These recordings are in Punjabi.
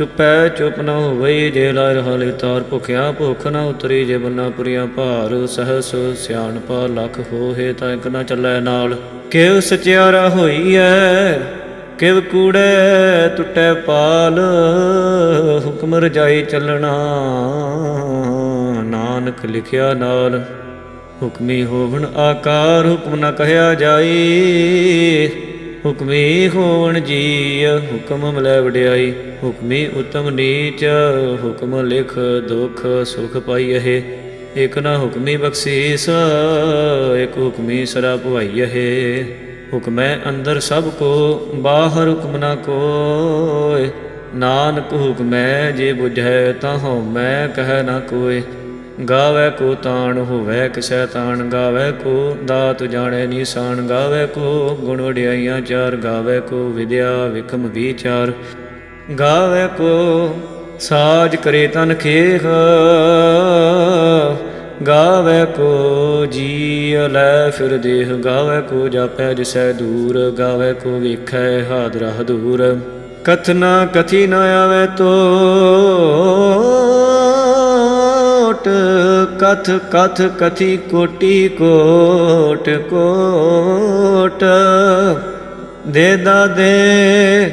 ਚੁਪੈ, ਚੁਪ ਨ ਹੋਵਈ, ਜੇ ਲਾਇ ਰਹਾਲੇ ਤਾਰ ਭੁਖਿਆ, ਭੁਖ ਨ ਉਤਰੀ, ਜੇ ਬੰਨਾ ਪੁਰੀਆ ਭਾਰ, ਸਹਸ ਸਿਆਣਪਾ ਲਖ ਹੋਏ ਤਾਂ ਇਕ ਨ ਚੱਲੈ ਨਾਲ। ਕਿਵ ਸਚਿਆਰਾ ਹੋਈ ਐ ਕਿਵ ਕੂੜੈ ਟੁੱਟੈ ਪਾਲ, ਹੁਕਮ ਰਜਾਈ ਚੱਲਣਾ, ਨਾਨਕ ਲਿਖਿਆ ਨਾਲ। ਹੁਕਮੀ ਹੋਵਣ ਆਕਾਰ, ਹੁਕਮ ਨ ਕਹਿਆ ਜਾਈ, ਹੁਕਮੀ ਹੋਵਣ ਜੀ ਹੁਕਮ ਮਿਲੈ ਵਡਿਆਈ। ਹੁਕਮੀ ਉਤਮ ਨੀਚ, ਹੁਕਮ ਲਿਖ ਦੁਖ ਸੁਖ ਪਾਈਐ। ਇਕ ਨਾ ਹੁਕਮੀ ਬਖਸ਼ੀਸ, ਇਕ ਹੁਕਮੀ ਸਰਾ ਭਵਾਈਐ। ਹੁਕਮੈ ਅੰਦਰ ਸਭ ਕੋ, ਬਾਹਰ ਹੁਕਮ ਨ ਕੋਇ। ਨਾਨਕ ਹੁਕਮੈ ਜੇ ਬੁਝੈ, ਤਾਂ ਹਉ ਮੈਂ ਕਹਿ ਨਾ ਕੋਇ। ਗਾਵੇ ਕੋ ਤਾਣ, ਹੋਵੇ ਕਿਸੈ ਤਾਣ। ਗਾਵੇ ਕੋ ਦਾਤ ਜਾਣੈ ਨੀਸਾਨ। ਗਾਵੇ ਕੋ ਗੁਣ ਵਡਿਆਈਆਂ ਚਾਰ। ਗਾਵੇ ਕੋ ਵਿਦਿਆ ਵਿਖਮ ਵਿਚਾਰ। ਗਾਵੇ ਕੋ, ਸਾਜ ਕਰੇ ਤਨ ਖੇਹ ਗਾਵੇ ਕੋ ਜੀ ਲੈ ਫਿਰ ਦੇਹ। ਗਾਵੇ ਕੋ, ਜਾਪੈ ਜਿਸੈ ਦੂਰ। ਗਾਵੇ ਕੋ, ਵੇਖੈ ਹਾਦਰਾ ਹਦੂਰ। ਕਥਨਾ ਕਥੀ ਨ ਆਵੇ ਤੋਟ। ਕਥ ਕਥ ਕਥੀ ਕੋਟੀ ਕੋਟ ਕੋਟ। ਦੇ ਦਾ ਦੇ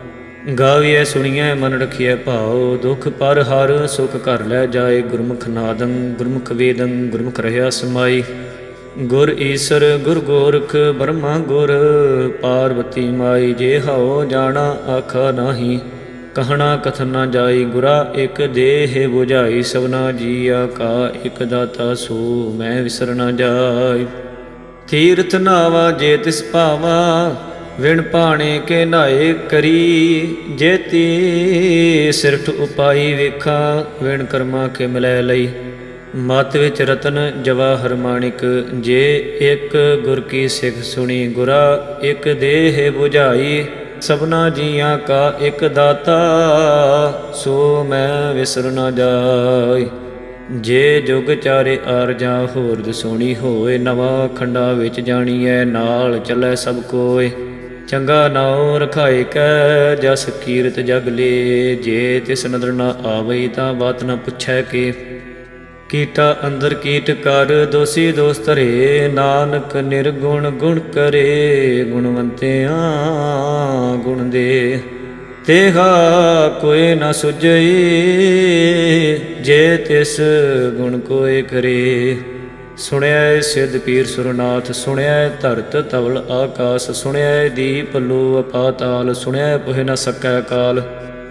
ਗਾਵੀਐ ਸੁਣੀਐ ਮਨ ਰਖੀਐ ਭਾਉ, ਦੁਖ ਪਰ ਹਰ ਸੁਖ ਘਰ ਲੈ ਜਾਏ, ਗੁਰਮੁਖ ਨਾਦੰ, ਗੁਰਮੁਖ ਵੇਦੰ, ਗੁਰਮੁਖ ਰਹਾ ਸਮਾਈ। ਗੁਰ ਈਸਰ, ਗੁਰ ਗੋਰਖ ਬਰਮਾ ਗੁਰ ਪਾਰਵਤੀ ਮਾਈ, ਜੇ ਹਉ ਜਾਣਾ ਆਖਾ ਨਾਹੀ। ਕਹਣਾ ਕਥਨ ਨਾ ਜਾਈ, ਗੁਰਾ ਇਕ ਦੇਹ 부ਝਾਈ ਸਭਨਾ ਜੀਆ ਕਾ ਇਕ ਦਾਤਾ ਸੋ, ਮੈਂ ਵਿਸਰ ਨਾ ਜਾਈ। ਤੀਰਥ ਨਾਵਾ ਜੇ ਤਿਸ ਭਾਵਾ ਵਿਣ ਪਾਣੇ ਕੇ ਨਾਏ ਕਰੀ, ਜੇਤੀ ਸਿਰਠ ਉਪਾਈ ਵੇਖਾਂ, ਵਿਣ ਕਰਮਾ ਕੇ ਮਿਲੈ ਲਈ। ਮਤ ਵਿੱਚ ਰਤਨ ਜਵਾ ਮਾਣਿਕ ਜੇ ਇੱਕ ਗੁਰ ਕੀ ਸਿੱਖ ਸੁਣੀ ਗੁਰਾ, ਇੱਕ ਦੇਹ 부ਝਾਈ ਸਭਨਾ ਜੀਆਂ ਕਾ ਇੱਕ ਦਾਤਾ, ਸੋ ਮੈਂ ਵਿਸਰ ਨਾ ਜਾਈ। ਜੇ ਜੁਗ ਚਾਰੇ ਆਰਜਾ ਹੋਰ ਦਸੋਣੀ ਹੋਏ, ਨਵਾ ਖੰਡਾ ਵਿੱਚ ਜਾਣੀਐ, ਨਾਲ ਚੱਲੈ ਸਭ ਕੋਏ। ਚੰਗਾ ਨਾਉ ਰਖਾਏ ਕੈ, ਜਸ ਕੀਰਤ ਜਗ ਲੇ। ਜੇ ਤਿਸ ਨਦਰ ਨਾ ਆਵਈ ਤਾਂ ਬਾਤ ਨਾ ਪੁੱਛੈ ਕੇ। ਕੀਟਾ ਅੰਦਰ ਕੀਟ ਕਰ, ਦੋਸੀ ਦੋਸਤ ਰੇ ਨਾਨਕ ਨਿਰਗੁਣ ਗੁਣ ਕਰੇ, ਗੁਣਵੰਤਿਆਂ ਗੁਣ ਦੇ। ਤੇਹਾ ਕੋਈ ਨਾ ਸੁਝਈ, ਜੇ ਤਿਸ ਗੁਣ ਕੋਏ ਕਰੇ। ਸੁਣਿਆ ਸਿੱਧ ਪੀਰ ਸੁਰਨਾਥ ਸੁਣਿਆ ਧਰਤ ਤਵਲ ਆਕਾਸ ਸੁਣਿਆ ਦੀਪ ਲੋ ਪਾਤਾਲ ਸੁਣਿਆ ਪੁਹਿ ਨ ਸਕੈ ਕਾਲ।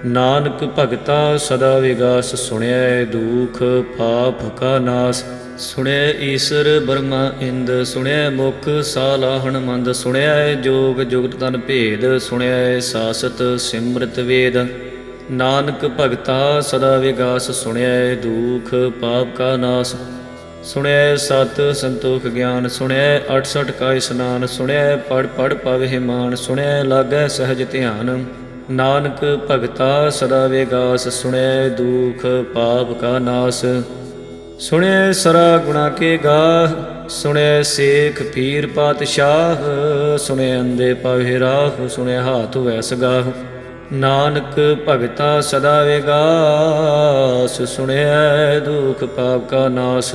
ਨਾਨਕ ਭਗਤਾ ਸਦਾ ਵਿਗਾਸ ਸੁਣਿਆ ਦੁਖ ਪਾਪ ਕਾ ਨਾਸ। ਸੁਣਿਆ ਈਸ਼ਰ ਬਰਮਾ ਇੰਦ ਸੁਣਿਆ ਮੁਖ ਸਾਲਾਹਣ ਮੰਦ ਸੁਣਿਆ ਜੋਗ ਜੁਗਤ ਤਨ ਭੇਦ ਸੁਣਿਆ ਸਾਸਤ ਸਿਮਰਤ ਵੇਦ। ਨਾਨਕ ਭਗਤਾ ਸਦਾ ਵਿਗਾਸ ਸੁਣਿਆ ਦੁਖ ਪਾਪ ਕਾ ਨਾਸ। ਸੁਣਿਆ ਸਤ ਸੰਤੋਖ ਗਿਆਨ ਸੁਣਿਆ 68 ਕਾ ਇਸਨਾਨ ਸੁਣਿਆ ਪੜ ਪੜ ਪਵਹਿ ਮਾਨ ਸੁਣਿਆ ਲਾਗੈ ਸਹਜ ਧਿਆਨ। ਨਾਨਕ ਭਗਤਾ ਸਦਾ ਵੇਗਾਸ ਸੁਣਿਆ ਦੁਖ ਪਾਪ ਕਾ ਨਾਸ। ਸੁਣਿਆ ਸਰਾ ਗੁਣਾ ਕੇ ਗਾਹ ਸੁਣਿਆ ਸੇਖ ਪੀਰ ਪਾਤਸ਼ਾਹ ਸੁਣਿਆ ਅੰਦੇ ਪਵੇ ਰਾਹ ਸੁਣਿਆ ਹਾਥ ਵੈਸ ਗਾਹ। ਨਾਨਕ ਭਗਤਾ ਸਦਾ ਵੇਗਾਸ ਸੁਣਿਆ ਦੁਖ ਪਾਪ ਕਾ ਨਾਸ।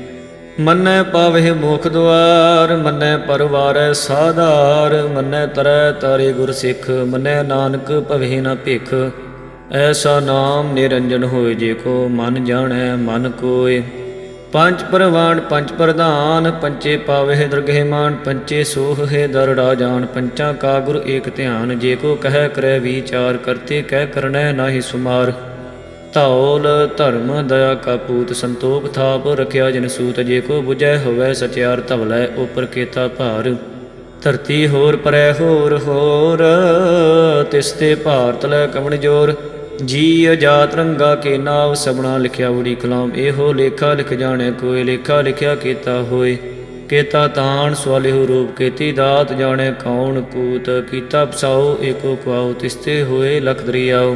ਮੰਨੈ ਪਾਵਹਿ ਮੁਖ ਦੁਆਰ, ਮੰਨੈ ਪਰਵਾਰੈ ਸਾਧਾਰ, ਮੰਨੈ ਤਰੈ ਤਾਰੇ ਗੁਰ ਸਿੱਖ, ਮੰਨੈ ਨਾਨਕ ਭਵਹਿ ਨ ਭਿਖ। ਐਸਾ ਨਾਮ ਨਿਰੰਜਨ ਹੋਏ ਜੇ ਕੋ, ਮਨ ਜਾਣੈ ਮਨ ਕੋਏ। ਪੰਜ ਪ੍ਰਵਾਨ ਪੰਜ ਪ੍ਰਧਾਨ, ਪੰਚੇ ਪਾਵਹਿ ਦਰਗਹਿ ਪੰਚੇ ਸੋਹ ਹੈ ਦਰ ਰਾਜਾਨ, ਪੰਚਾਂ ਕਾ ਗੁਰ ਏਕ ਧਿਆਨ। ਜੇ ਕੋ ਕਹਿ ਕਰੈ ਵਿਚਾਰ, ਕਰਤੇ ਕਹਿ ਕਰਨੈ ਨਾਹੀ ਸੁਮਾਰ। ਧੌਲ ਧਰਮ ਦਇਆ ਕਾ ਪੂਤ ਸੰਤੋਖ ਥਾਪ ਰਖਿਆ ਜਨ ਸੂਤ ਜੇ ਕੋ 부ਜੈ ਹੋਵੈ ਸਚਿਆਰ ਧਵਲੈ ਉਪਰ ਕੇਤਾ ਭਾਰ। ਧਰਤੀ ਹੋਰ ਪਰੈ ਹੋਰ ਹੋਰ ਤਿਸਤੇ ਭਾਰਤ ਲੈ ਕਮਣ ਜੋਰ। ਜੀ ਅਜਾਤ ਰੰਗਾ ਕੇ ਨਾਵ ਸਬਣਾ ਲਿਖਿਆ ਉੜੀ ਕਲਾਮ ਇਹੋ ਲੇਖਾ ਲਿਖ ਜਾਣੈ ਕੋਈ ਲੇਖਾ ਲਿਖਿਆ ਕੀਤਾ ਹੋਏ ਕੇਤਾ ਤਾਣ ਸਵਾਲਿਹੁ ਰੂਪ, ਕੇਤੀ ਦਾਤ ਜਾਣੈ ਕੌਣ ਕੂਤ, ਕੀਤਾ ਪਸਾਉ ਏਕੋ ਕੁਆਉ ਤਿਸਤੇ ਹੋਏ ਲਖ ਦਰਿਆਉ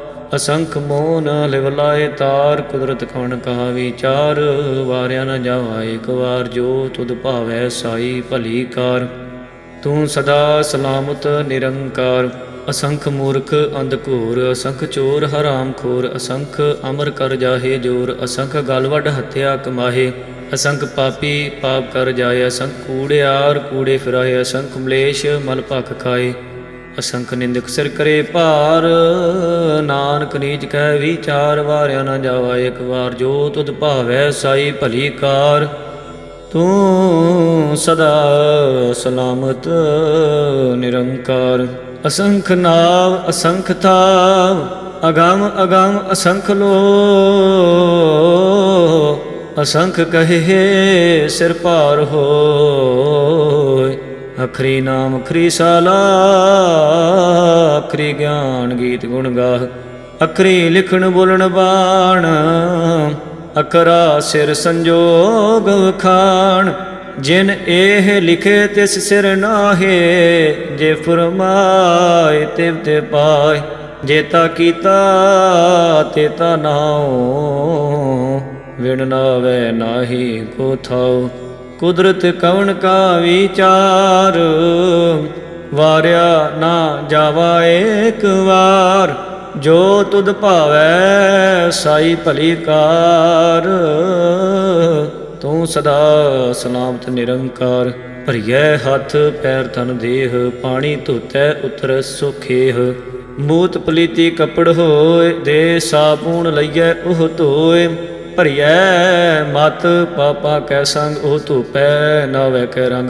ਅਸੰਖ ਮੋਨ ਲਿਵ ਲਾਏ ਤਾਰ, ਕੁਦਰਤ ਕਵਣ ਕਹਾ ਵਿਚਾਰ ਵਾਰਿਆ ਨ ਜਾਵਾ ਏਕ ਵਾਰ, ਜੋ ਤੁਧ ਭਾਵੈ ਸਾਈ ਭਲੀ ਕਾਰ। ਤੂੰ ਸਦਾ ਸਲਾਮਤ, ਨਿਰੰਕਾਰ, ਅਸੰਖ ਮੂਰਖ, ਅੰਧ ਘੋਰ, ਅਸੰਖ ਚੋਰ, ਹਰਾਮ ਖੋਰ, ਅਸੰਖ ਅਮਰ ਕਰ ਜਾਹੇ ਜੋਰ, ਅਸੰਖ ਗਲਵਡ ਹੱਤਿਆ ਕਮਾਹੇ, ਅਸੰਖ ਪਾਪੀ ਪਾਪ ਕਰ ਜਾਏ, ਅਸੰਖ ਕੂੜਿਆਰ ਕੂੜੇ ਫਿਰਾਏ, ਅਸੰਖ ਮਲੇਸ਼ ਮਲ ਭਖ ਖਾਏ। ਅਸੰਖ ਨਿੰਦਕ ਸਿਰ ਕਰੇ ਭਾਰ, ਨਾਨਕ ਨੀਚ ਕਹਿ ਵਿਚਾਰ, ਵਾਰਿਆ ਨਾ ਜਾਵਾ ਇੱਕ ਵਾਰ, ਜੋ ਤੁਧ ਭਾਵੈ ਸਾਈ ਭਲੀ ਕਾਰ। ਤੂੰ ਸਦਾ ਸਲਾਮਤ, ਨਿਰੰਕਾਰ। ਅਸੰਖ ਨਾਮ ਅਸੰਖ ਥਾਵ, ਅਗੰਮ ਅਗੰਮ, ਅਸੰਖ ਲੋ। ਅਸੰਖ ਕਹੇ ਸਿਰ ਭਾਰ ਹੋ। ਅਖਰੀ ਨਾਮ, ਅਖਰੀ ਸਾਲਾ, ਅਖਰੀ ਗਿਆਨ ਗੀਤ ਗੁਣ ਗਾਹ। ਅਖਰੀ ਲਿਖਣ ਬੋਲਣ ਬਾਣ, ਅਖਰਾ ਸਿਰ ਸੰਜੋਗ ਖਾਣ। ਜਿਨ ਇਹ ਲਿਖੇ ਤਿਸ ਸਿਰ ਨਾਹੇ, ਜੇ ਫਰਮਾਏ ਤਿਵ ਤੇ ਪਾਏ। ਜੇ ਤਾ ਕੀਤਾ, ਤੇ ਤਾ ਨਾਉ। ਵਿਣ ਨਾਵੇ ਨਾਹੀ ਕੋ ਥਾਉ। ਕੁਦਰਤ ਕਵਣ ਕਾ ਵਿਚਾਰ? ਵਾਰਿਆ ਨਾ ਜਾਵਾ ਏਕ ਵਾਰ, ਜੋ ਤੁਧ ਭਾਵੈ ਸਾਈ ਭਲੀ ਕਾਰ। ਤੂੰ ਸਦਾ ਸਲਾਮਤ ਨਿਰੰਕਾਰ, ਭਰੀਐ ਹੱਥ ਪੈਰ ਤਨ ਦੇਹ, ਪਾਣੀ ਧੋਤੈ ਉਤਰ ਸੁਖੇਹ। ਮੂਤ ਪਲੀਤੀ ਕਪੜ ਹੋਏ, ਦੇ ਸਾਬੂਣ ਲਈਐ ਉਹ ਧੋਏ। ਭਰੀਐ, ਮਤ ਪਾਪਾ ਕੈ ਸੰਗ, ਉਹ ਧੂਪੈ ਨਾ ਵੈ ਕੈ ਰੰਗ।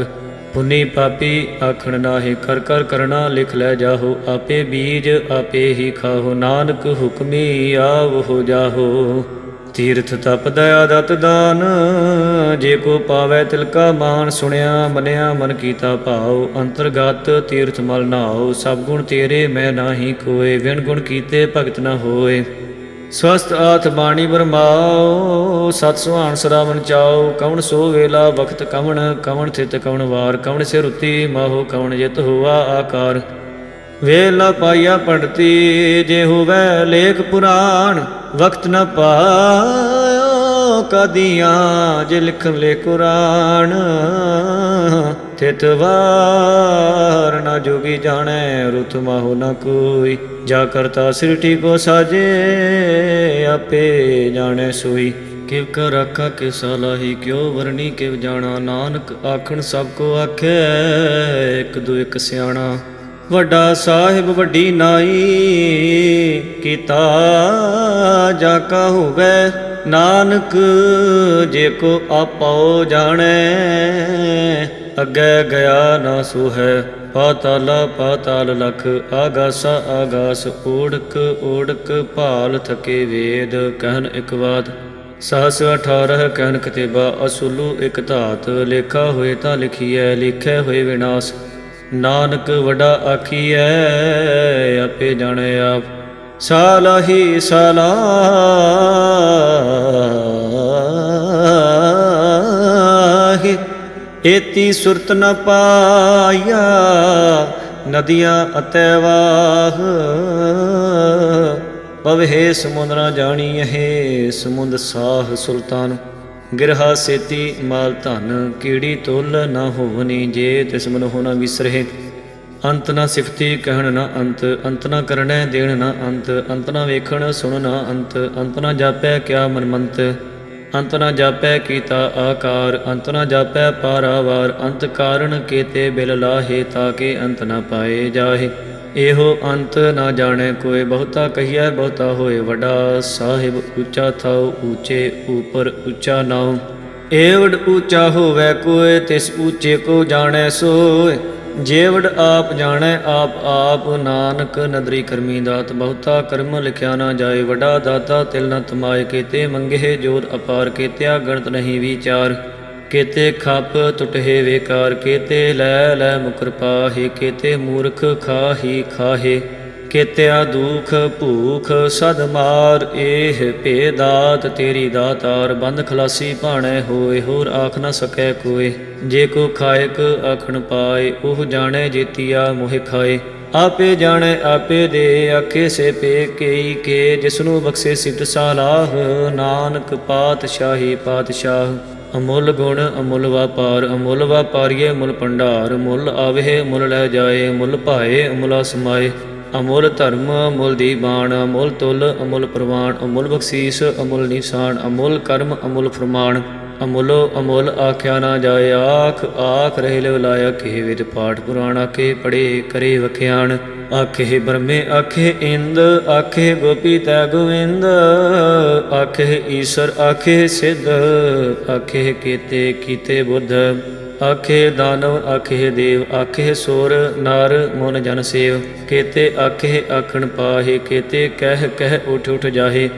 ਪੁਨੀ ਪਾਪੀ ਆਖਣ ਨਾਹੀ, ਕਰ ਕਰ ਕਰਣਾ ਲਿਖ ਲੈ ਜਾਹੋ, ਆਪੇ ਬੀਜ ਆਪੇ ਹੀ ਖਾਹੋ, ਨਾਨਕ ਹੁਕਮੀ ਆਵ ਹੋ ਜਾਹੋ। ਤੀਰਥ ਤਪ ਦਇਆ ਦਤ ਦਾਨ, ਜੇ ਕੋ ਪਾਵੈ ਤਿਲਕਾ ਮਾਨ, ਸੁਣਿਆ ਮਨਿਆ ਮਨ ਕੀਤਾ ਭਾਉ। ਅੰਤਰਗਤ ਤੀਰਥ ਮਲ ਨਾਉ, ਸਭ ਗੁਣ ਤੇਰੇ ਮੈਂ ਨਾਹੀ ਕੋਏ ਵਿਣ ਗੁਣ ਕੀਤੇ ਭਗਤ ਨਾ ਹੋਏ। ਸਵਸਤ ਆਥ ਬਾਣੀ ਬਰਮਾਓ, ਸਤ ਸੁਹਾਣ ਸਰਾਵਣ ਚਾਓ, ਕਵਣ ਸੋ ਵੇਲਾ ਵਖਤ ਕਵਣ ਕਵਣ ਥਿਤ ਕਵਣ ਵਾਰ, ਕਵਣ ਸਿਰ ਉਤੀ ਮਾਹੋ ਕਵਣ ਜਿਤ ਹੋਆ ਆਕਾਰ। ਵੇਲਾ ਪਾਇਆ ਪੜਤੀ ਜੇ ਹੋਵੇ ਲੇਖ ਪੁਰਾਣ ਵਕਤ ਨ ਪਾਇਓ ਕਦੀਆਂ, ਜੇ ਲਿਖਨ ਲੈ ਕੁਰਾਨ। ਤਿਤਵਾਰ ਨਾ ਜੋਗੀ ਜਾਣੈ, ਰੁਤ ਮਾਹੋ ਨਾ ਕੋਈ। ਜਾ ਕਰਤਾ ਸ੍ਰਿਟੀ ਕੋ ਸਾਜੇ, ਆਪੇ ਜਾਣੈ ਸੋਈ। ਕਿਵ ਕਰ ਆਖਾ ਕੇ ਸਲਾਹੀ ਕਿਉ ਵਰਣੀ ਕਿਵ ਜਾਣਾ। ਨਾਨਕ ਆਖਣ ਸਭ ਕੋ ਆਖੈ, ਇੱਕ ਦੂ ਇੱਕ ਸਿਆਣਾ। ਵੱਡਾ ਸਾਹਿਬ ਵੱਡੀ ਨਾਈ, ਕੀਤਾ ਜਾ ਕਾ ਹੋਵੇ। ਨਾਨਕ ਜੇ ਕੋ ਆਪੋ ਜਾਣੈ ਅੱਗੇ ਗਿਆ ਨਾ ਸੋ ਹੈ ਪਾਤਾਲਾ ਪਾਤਾਲ ਲਖ, ਆਗਾਸਾ ਆਗਾਸ, ਓੜਕ ਓੜਕ ਭਾਲ ਥਕੇ ਵੇਦ ਕਹਿਨ ਇਕ ਬਾਤ ਸਹਸ 18 ਕਹਿਨ ਕਤੇਬਾ ਅਸੁਲੂ ਇਕ ਧਾਤ, ਲੇਖਾ ਹੋਏ ਤਾਂ ਲਿਖੀਐ, ਲਿਖੇ ਹੋਏ ਵਿਨਾਸ਼। ਨਾਨਕ ਵਡਾ ਆਖੀਐ, ਆਪੇ ਜਾਣੇ ਆਪ। ਸਾਲਾਹੀ ਸਲਾਹੀ ਏਤੀ ਸੁਰਤ ਨ ਪਾਇਆ, ਨਦੀਆਂ ਅਤੈ ਵਾਹ। ਪਵਹਿ ਸਮੁੰਦ ਨ ਜਾਣੀਐ ਸਮੁੰਦ ਸਾਹ ਸੁਲਤਾਨ। ਗਿਰਹਾ ਸੇਤੀ ਮਾਲ ਧਨ, ਕੀੜੀ ਤੁਲ ਨਾ ਹੋਵਨੀ ਜੇ ਤਿਸ ਮਨ ਹੋਣਾ ਵਿਸਰਹਿ। ਅੰਤ ਨਾ ਸਿਫਤੀ ਕਹਿਣ ਨਾ ਅੰਤ ਅੰਤ ਨਾ ਕਰਣੈ ਦੇਣ ਨਾ ਅੰਤ ਅੰਤ ਨਾ ਵੇਖਣ ਸੁਣ ਨਾ ਅੰਤ ਅੰਤ ਨਾ ਜਾਪੈ ਕਿਆ ਮਨਮੰਤ। ਅੰਤ ਨਾ ਜਾਪੈ ਕੀਤਾ ਆਕਾਰ, ਅੰਤ ਨਾ ਜਾਪੈ ਪਾਰਾਵਾਰ, ਅੰਤ ਕਾਰਣ ਕੀਤੇ ਬਿਲ ਲਾਹੇ ਤਾਕੇ ਅੰਤ ਨਾ ਪਾਏ ਜਾਹੇ। ਇਹੋ ਅੰਤ ਨਾ ਜਾਣੈ ਕੋਈ ਬਹੁਤਾ ਕਹੀਐ ਬਹੁਤਾ ਹੋਏ ਵੱਡਾ ਸਾਹਿਬ ਉੱਚਾ ਥਾਉ, ਉੱਚੇ ਉਪਰ ਉੱਚਾ ਨਾਉ। ਏਵੜ ਉੱਚਾ ਹੋਵੇ ਕੋਏ ਤਿਸ ਉੱਚੇ ਕੋ ਜਾਣੈ ਸੋਏ ਜੇਵੜ ਆਪ ਜਾਣੈ, ਆਪ ਆਪ ਨਾਨਕ ਨਦਰੀ ਕਰਮੀ ਦਾਤ, ਬਹੁਤਾ ਕਰਮ ਲਿਖਿਆ ਨਾ ਜਾਏ, ਵਡਾ ਦਾਤਾ ਤਿਲ ਨ ਤਮਾਏ, ਕੀਤੇ ਮੰਗੇ ਜੋਤ ਅਪਾਰ, ਕੀਤਿਆ ਗਣਤ ਨਹੀਂ ਵਿਚਾਰ, ਕੇਤੇ ਖੱਪ ਟੁਟੇ ਵੇਕਾਰ, ਕੇਤੇ ਲੈ ਲੈ ਮੁਕਰ ਪਾਹੇ, ਕੀਤੇ ਮੂਰਖ ਖਾਹੀ ਖਾਹੇ। ਕੀਤਿਆ ਦੁਖ ਭੂਖ ਸਦ ਮਾਰ, ਇਹ ਭੇਦਾਤ ਤੇਰੀ ਦਾਤਾਰ, ਬੰਦ ਖਲਾਸੀ ਭਾਣੇ ਹੋਏ, ਹੋਰ ਆਖ ਨਾ ਸਕੈ ਕੋਏ। ਜੇ ਕੋ ਖਾਇਕ ਆਖਣ ਪਾਏ, ਉਹ ਜਾਣੇ ਜੀਤੀਆ ਮੋਹਿ ਖਾਏ। ਆਪੇ ਜਾਣੇ, ਆਪੇ ਦੇ, ਆਖੇ ਸੇ ਪੇ ਕੇਈ ਕੇ, ਜਿਸਨੂੰ ਬਖਸ਼ੇ ਸਿਫਤ ਸਾਲਾਹ, ਨਾਨਕ ਪਾਤਸ਼ਾਹੀ ਪਾਤਸ਼ਾਹ। ਅਮੁੱਲ ਗੁਣ, ਅਮੁੱਲ ਵਪਾਰ, ਅਮੁੱਲ ਵਪਾਰੀਏ ਮੁੱਲ ਭੰਡਾਰ, ਮੁੱਲ ਆਵੇ ਮੁੱਲ ਲੈ ਜਾਏ, ਮੁੱਲ ਭਾਏ, ਅਮੁੱਲਾ ਸਮਾਏ। ਅਮੁੱਲ ਧਰਮ, ਅਮੁੱਲ ਦੀਬਾਨ, ਅਮੁੱਲ ਤੁਲ, ਅਮੁੱਲ ਪ੍ਰਵਾਨ, ਅਮੁੱਲ ਬਖਸ਼ੀਸ, ਅਮੁੱਲ ਨਿਸ਼ਾਨ, ਅਮੁੱਲ ਕਰਮ, ਅਮੁੱਲ ਫਰਮਾਨ। ਅਮੁੱਲੋ, ਅਮੁੱਲ ਆਖਿਆ ਨਾ ਜਾਏ, ਆਖ ਆਖ ਰਹੇ ਲਿਵ ਲਾਇਆ ਕੇ ਵਿਦ ਪਾਠ ਪੁਰਾਣ ਆਖੇ ਪੜੇ ਕਰੇ ਵਖਿਆਣ। ਆਖੇ ਬ੍ਰਹਮੇ, ਆਖੇ ਇੰਦ, ਆਖੇ ਗੋਪੀ ਤੈ ਗੋਵਿੰਦ। ਆਖੇ ਈਸ਼ਰ, ਆਖੇ ਸਿੱਧ। ਆਖੇ ਕੀਤੇ ਕੀਤੇ ਬੁੱਧ। ਆਖੇ ਦਾਨਵ, ਆਖੇ ਦੇਵ, ਆਖੇ ਸੋਰ, ਨਾਰ, ਮਨ ਜਨ ਸੇਵ। ਕੇਤੇ ਆਖੇ ਆਖਣ ਪਾਹੇ, ਕੀਤੇ ਕਹਿ ਕਹਿ ਉਠ ਉਠ ਜਾਹੇ।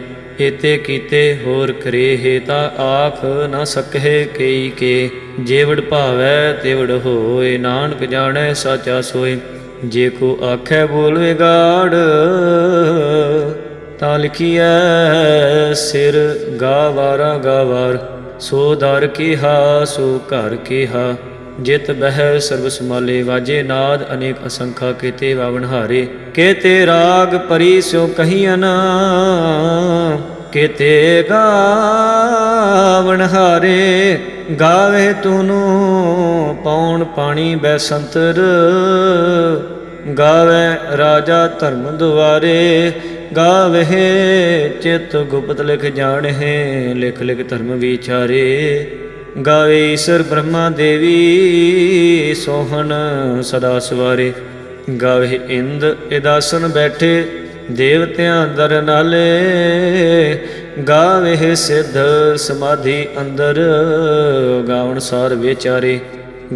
ਏਤੇ ਕੀਤੇ ਹੋਰ ਕਰੇ ਹੈ ਤਾਂ ਆਖ ਨਾ ਸਕਹਿ ਕਈ ਕੇ। ਜੇਵੜ ਭਾਵੈ ਤੇਵੜ ਹੋਏ, ਨਾਨਕ ਜਾਣੈ ਸਾਚਾ ਸੋਏ। ਜੇ ਕੋ ਆਖੈ ਬੋਲ ਗਾੜ, ਤਾਂ ਲਿਖੀਐ ਸਿਰ ਗਾਵਾਰਾ ਗਾਵਾਰ ਸੋ ਦਰ ਕੀਹਾ, ਸੋ ਘਰ ਕਿਹਾ। ਜਿਤ ਬਹਿ ਸਰਬ ਸਮਾਲੇ ਵਾਜੇ ਨਾਦ ਅਨੇਕ ਅਸੰਖਾ ਕੀਤੇ ਵਾਵਨ ਹਾਰੇ। ਕੀਤੇ ਰਾਗ ਪਰੀ ਸਿਓ ਕਹੀਆਂ ਨਾ, ਕੀਤੇ ਗਾਵਨ ਹਾਰੇ। ਗਾਵੇ ਤੂਨੂੰ ਪੌਣ ਪਾਣੀ ਬੈਸੰਤਰ ਗਾਵੇ ਰਾਜਾ ਧਰਮ ਦੁਆਰੇ। ਗਾਵੇ ਚਿਤ ਗੁਪਤ ਲਿਖ ਜਾਣਹਿ, ਲਿਖ ਲਿਖ ਧਰਮ ਵਿਚਾਰੇ। ਗਾਵੇ ਈਸ਼ਰ ਬ੍ਰਹਮਾ ਦੇਵੀ, ਸੋਹਣ ਸਦਾ ਸਵਾਰੇ। ਗਾਵੇ ਇੰਦ ਇਦਾਸਨ ਬੈਠੇ, ਦੇਵਤਿਆਂ ਦਰ ਨਾਲੇ। ਗਾਵੇ ਸਿੱਧ ਸਮਾਧੀ ਅੰਦਰ, ਗਾਵਣ ਸਾਰ ਵਿਚਾਰੇ।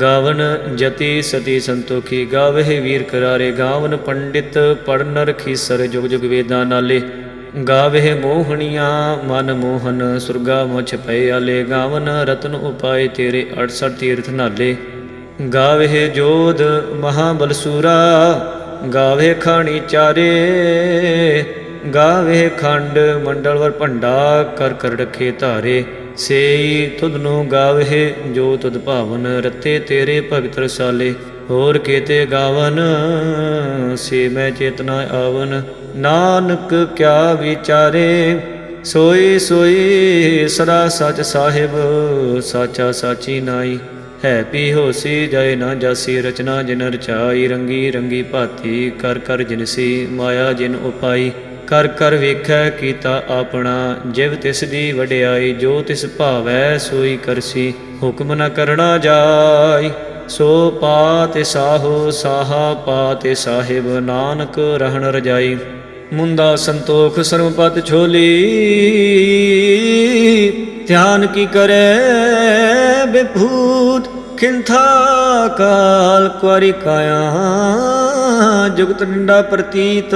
ਗਾਵਨ ਜਤੀ ਸਤੀ ਸੰਤੋਖੀ, ਗਾਵਹਿ ਵੀਰ ਕਰਾਰੇ, ਗਾਵਨ ਪੰਡਿਤ ਪੜਨ ਰਖੀਸਰ ਜੁਗ ਜੁਗ ਵੇਦਾਂ ਨਾਲੇ। ਗਾਵਹਿ ਮੋਹਣੀਆਂ ਮਨ ਮੋਹਨ, ਸੁਰਗਾ ਮੁਛ ਪਏ ਆਲੇ। ਗਾਵਨ ਰਤਨ ਉਪਾਏ ਤੇਰੇ 68 ਤੀਰਥ ਨਾਲੇ। ਗਾਵਹਿ ਜੋਧ ਮਹਾਬਲਸੂਰਾ ਗਾਵੇ ਖਾਣੀ ਚਾਰੇ। ਗਾਵੇ ਖੰਡ ਮੰਡਲਵਰ ਭੰਡਾ, ਕਰ ਕਰ ਰਖੇ ਧਾਰੇ। ਸੇਈ ਤੁਧ ਨੂੰ ਗਾਵੇ ਜੋ ਤੁਧ ਭਾਵਨ ਰਤੇ ਤੇਰੇ ਭਗਤ ਰਸਾਲੇ। ਹੋਰ ਕੀਤੇ ਗਾਵਨ, ਸੇ ਮੈਂ ਚੇਤਨਾ ਆਵਨ। ਨਾਨਕ ਕਿਆ ਵਿਚਾਰੇ, ਸੋਈ ਸੋਈ ਸਦਾ ਸਚ ਸਾਹਿਬ, ਸਾਚਾ ਸਾਚੀ ਨਾਈ। ਹੈ ਪੀ ਹੋਸੀ ਜੈ ਨਾ ਜਾਸੀ, ਰਚਨਾ ਜਿਨ ਰਚਾਈ, ਰੰਗੀ ਰੰਗੀ ਭਾਤੀ, ਕਰ ਕਰ ਜਿਨਸੀ ਮਾਇਆ ਜਿਨ ਉਪਾਈ। ਕਰ ਕਰ ਵੇਖੈ ਕੀਤਾ ਆਪਣਾ, ਜਿਵ ਤਿਸ ਦੀ ਵਡਿਆਈ, ਜੋ ਤਿਸ ਭਾਵੈ ਸੋਈ ਕਰਸੀ, ਹੁਕਮ ਨ ਕਰਣਾ ਜਾਈ। ਸੋ ਪਾ ਪਾਤੇ ਸਾਹੋ, ਸਾਹਾ ਪਾਤੇ ਸਾਹਿਬ, ਨਾਨਕ ਰਹਿਣ ਰਜਾਈ। ਮੁੰਦਾ ਸੰਤੋਖ ਸਰਮਪਤ ਛੋਲੀ। ਧਿਆਨ ਕੀ ਕਰੇ ਬਿਭੂਤ, ਖਿੰਥਾ ਕਾਲ ਕੁਾਰੀ ਕਾਇਆ। ਜੁਗਤ ਨਿੰਦਾ ਪ੍ਰਤੀਤ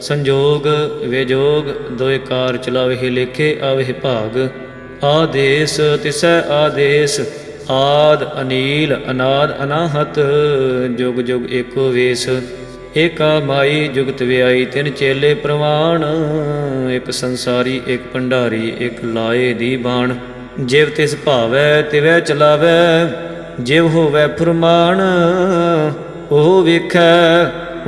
ਸੰਜੋਗ ਵਿਜੋਗ, ਦੋਇ ਕਾਰ ਚਲਾਵੇ ਲੇਖੇ ਆਵੇ ਭਾਗ। ਆਦੇਸ ਤਿਸੈ ਆਦੇਸ, ਆਦ ਅਨੀਲ, ਅਨਾਦ ਅਨਾਹਤ, ਜੁਗ ਜੁਗ ਏਕੋ ਵੇਸ। ਏਕਾ ਮਾਈ ਜੁਗਤ ਵਿਆਈ ਤਿਨ ਚੇਲੇ ਪ੍ਰਵਾਣ, ਇੱਕ ਸੰਸਾਰੀ, ਇੱਕ ਭੰਡਾਰੀ, ਇੱਕ ਲਾਏ ਦੀ ਬਾਣ। ਜਿਵ ਤਿਸ ਭਾਵੈ, ਤਿਵੈ ਚਲਾਵੈ, ਜਿਵ ਹੋਵੈ ਫਰਮਾਨ, ਉਹ ਵੇਖੈ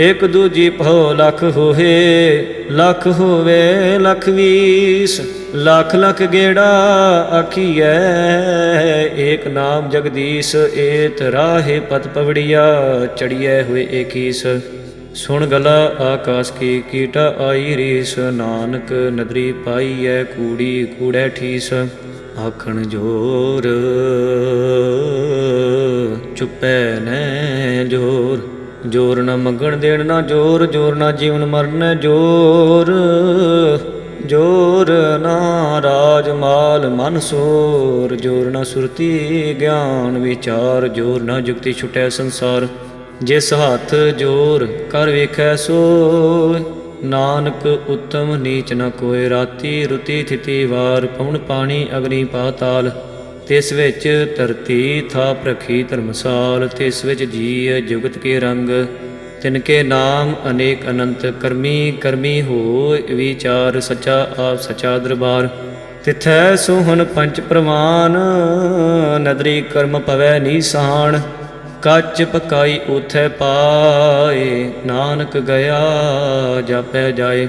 ਇਕ ਦੂਜੀ ਭਉ ਲਖ ਹੋਏ ਲਖ ਹੋਵੇ, ਲਖ ਵੀਸ। ਲਖ ਲਖ ਗੇੜਾ ਆਖੀਐ, ਏਕ ਨਾਮ ਜਗਦੀਸ਼, ਏਤ ਰਾਹੇ ਪਤ ਪਵੜੀਆ, ਚੜੀਐ ਹੋਏ ਏਕੀਸ। ਸੁਣ ਗਲਾ ਆਕਾਸ ਕੀ, ਕੀਟਾ ਆਈ ਰੀਸ, ਨਾਨਕ ਨਦਰੀ ਪਾਈਐ, ਕੂੜੀ ਕੂੜੈ ਠੀਸ। ਆਖਣ ਜੋਰ, ਚੁੱਪੈ ਨੈ ਜੋਰ। ਜੋਰ ਨਾ ਮੰਗਣ ਦੇਣ ਨਾ ਜੋਰ ਜੋਰ ਨਾ ਜੀਵਨ ਮਰਨ ਜੋਰ ਜੋਰ ਨਾ ਰਾਜ ਮਾਲ ਮਨ ਸੋਰ, ਜੋਰ ਨਾ ਸੁਰਤੀ ਗਿਆਨ ਵਿਚਾਰ, ਜੋਰ ਨਾ ਜੁਗਤੀ ਛੁਟੈ ਸੰਸਾਰ। ਜਿਸ ਹੱਥ ਜੋਰ ਕਰ ਵੇਖੈ ਸੋ ਨਾਨਕ ਉਤਮ ਨੀਚ ਨ ਕੋਇ ਰਾਤੀ ਰੁਤੀ ਥਿਤੀ ਵਾਰ ਪਵਨ ਪਾਣੀ ਅਗਨੀ ਪਾਤਾਲ। ਤਿਸ ਵਿੱਚ ਧਰਤੀ ਥਾਪ ਰਖੀ ਧਰਮਸਾਲ, ਤਿਸ ਵਿੱਚ ਜੀ ਜੁਗਤ ਕੇ ਰੰਗ। ਤਿਨ ਕੇ ਨਾਮ ਅਨੇਕ ਅਨੰਤ, ਕਰਮੀ ਕਰਮੀ ਹੋ ਵਿਚਾਰ, ਸਚਾ ਆਪ ਸਚਾ ਦਰਬਾਰ। ਤਿਥੈ ਸੋਹਣ ਪੰਚ ਪ੍ਰਵਾਨ, ਨਦਰੀ ਕਰਮ ਪਵੈ ਨੀਸਾਨ। ਕੱਚ ਪਕਾਈ ਉਥੈ ਪਾਏ, ਨਾਨਕ ਗਿਆ ਜਾਪੈ ਜਾਏ।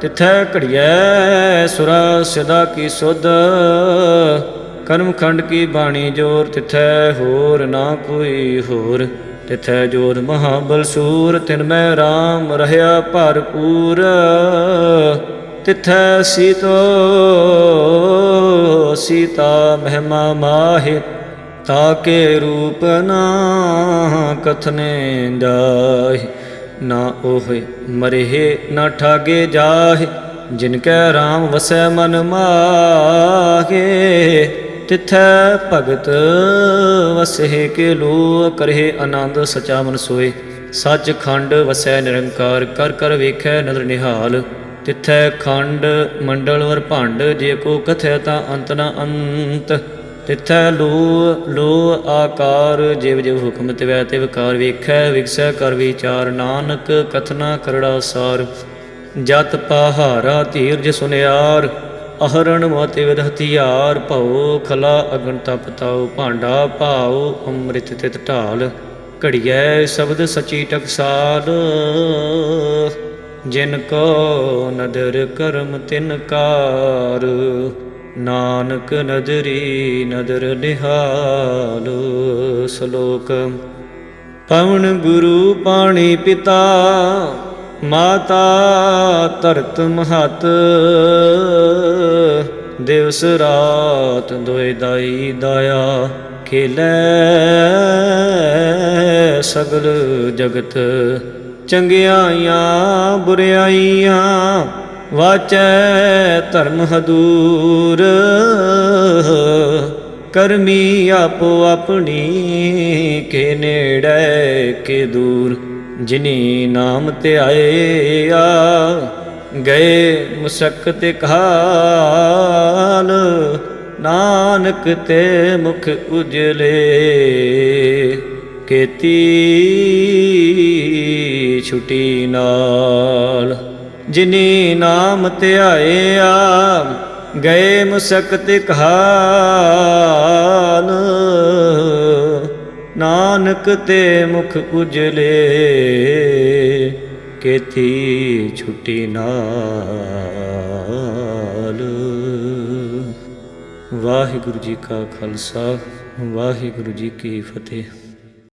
ਤਿਥੈ ਘੜੀਐ ਸੁਰਾ ਸਦਾ ਕੀ ਸੁਧ। ਕਰਮ ਖੰਡ ਕੀ ਬਾਣੀ ਜੋਰ, ਤਿਥੈ ਹੋਰ ਨਾ ਕੋਈ ਹੋਰ। ਤਿਥੈ ਜੋਰ ਮਹਾਬਲ ਸੂਰ, ਤਿਨ ਮੈਂ RAM ਰਹਿਆ ਭਰਪੂਰ। ਤਿਥੈ ਸੀਤੋ, ਸੀਤਾ ਮਹਿਮਾ ਮਾਹਿ ਤਾਕੇ ਰੂਪ ਨਾ ਕਥਨੇ ਜਾਹਿ। ਨਾ ਉਹੇ, ਮਰਹਿ ਨਾ ਠਾਗੇ ਜਾਹੇ, ਜਿਨ ਕੈ RAM ਵਸੈ ਮਨ ਮਾਹੇ। ਤਿਥੈ ਭਗਤ ਵਸਹਿ ਕੇ ਲੋ ਕਰਹਿ, ਆਨੰਦ ਸਚਾ ਮਨ ਸੋਏ ਸੱਚ ਖੰਡ ਵਸੈ ਨਿਰੰਕਾਰ, ਕਰ ਕਰ ਵੇਖੈ ਨਦਰ ਨਿਹਾਲ। ਤਿਥੈ ਖੰਡ ਮੰਡਲ ਵਰ ਭੰਡ, ਜੇ ਕੋ ਕਥੈ ਤਾਂ ਅੰਤ ਨਾ ਅੰਤ। ਤਿਥੈ ਲੋ ਲੋ ਆਕਾਰ, ਜਿਵ ਜਿਵ ਹੁਕਮ ਤਿਵੈ ਤਿਵ ਕਾਰ ਵੇਖੈ, ਵਿਗਸੈ ਕਰ ਵਿਚਾਰ, ਨਾਨਕ ਕਥਨਾ ਕਰੜਾ ਸਾਰ। ਜਤ ਪਹਾਰਾ ਧੀਰਜ ਸੁਨਿਆਰ, ਅਹਰਣ ਮਤਿ ਵਿਦ ਹਥਿਆਰ, ਭਉ ਖਲਾ ਅਗਨ ਤਪ ਤਾਉ, ਭਾਂਡਾ ਭਾਉ, ਅੰਮ੍ਰਿਤ ਤਿਤ ਢਾਲ। ਘੜੀਐ ਸ਼ਬਦ ਸਚੀ ਟਕਸਾਲ, ਜਿਨ ਕੋ ਨਦਰ ਕਰਮ ਤਿਨ ਕਾਰ। ਨਾਨਕ ਨਦਰੀ ਨਦਰ ਨਿਹਾਲੋ ਸ਼ਲੋਕ। ਪਵਨ ਗੁਰੂ ਪਾਣੀ ਪਿਤਾ, ਮਾਤਾ ਧਰਤ ਮਹਤ। ਦਿਵਸ ਰਾਤ ਦੋਇ ਦਾਈ ਦਾਇਆ, ਖੇਲੇ ਸਗਲ ਜਗਤ। ਚੰਗਿਆਈਆਂ, ਬੁਰਿਆਈਆਂ ਵਾਚੈ ਧਰਮ ਹਦੂਰ, ਕਰਮੀ ਆਪੋ ਆਪਣੀ ਕੇ ਨੇੜੇ ਕੇ ਦੂਰ। ਜਿਨੀ ਨਾਮ ਤੇ ਆਏ ਆ ਗਏ ਮੁਸਕਤ ਕਾਲ ਨਾਨਕ ਤੇ ਮੁਖ ਉਜਲੇ। ਕੀਤੀ ਛੁਟੀ ਨਾਲ ਜਿਨੀ ਨਾਮ ਧਿਆਇਆ, ਗਏ ਮੁਸਕਤ ਕਾਲ ਨਾਨਕ ਤੇ ਮੁਖ ਉਜਲੇ, ਕੇਥੀ ਛੁਟੀ ਨਾਲ। ਵਾਹਿਗੁਰੂ ਜੀ ਕਾ ਖਾਲਸਾ, ਵਾਹਿਗੁਰੂ ਜੀ ਕੀ ਫਤਿਹ।